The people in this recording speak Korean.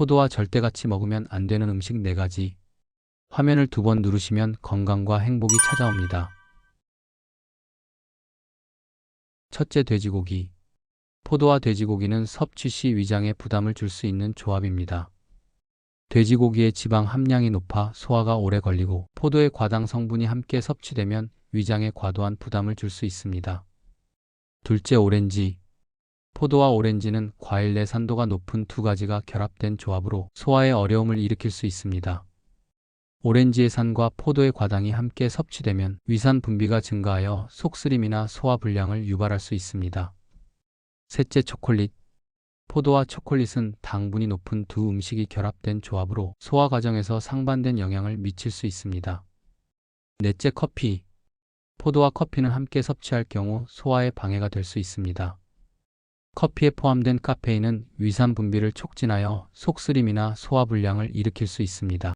포도와 절대 같이 먹으면 안 되는 음식 4가지. 화면을 두 번 누르시면 건강과 행복이 찾아옵니다. 첫째 돼지고기. 포도와 돼지고기는 섭취 시 위장에 부담을 줄 수 있는 조합입니다. 돼지고기의 지방 함량이 높아 소화가 오래 걸리고 포도의 과당 성분이 함께 섭취되면 위장에 과도한 부담을 줄 수 있습니다. 둘째 오렌지. 포도와 오렌지는 과일 내 산도가 높은 두 가지가 결합된 조합으로 소화에 어려움을 일으킬 수 있습니다. 오렌지의 산과 포도의 과당이 함께 섭취되면 위산 분비가 증가하여 속쓰림이나 소화 불량을 유발할 수 있습니다. 셋째 초콜릿. 포도와 초콜릿은 당분이 높은 두 음식이 결합된 조합으로 소화 과정에서 상반된 영향을 미칠 수 있습니다. 넷째 커피. 포도와 커피는 함께 섭취할 경우 소화에 방해가 될 수 있습니다. 커피에 포함된 카페인은 위산 분비를 촉진하여 속쓰림이나 소화 불량을 일으킬 수 있습니다.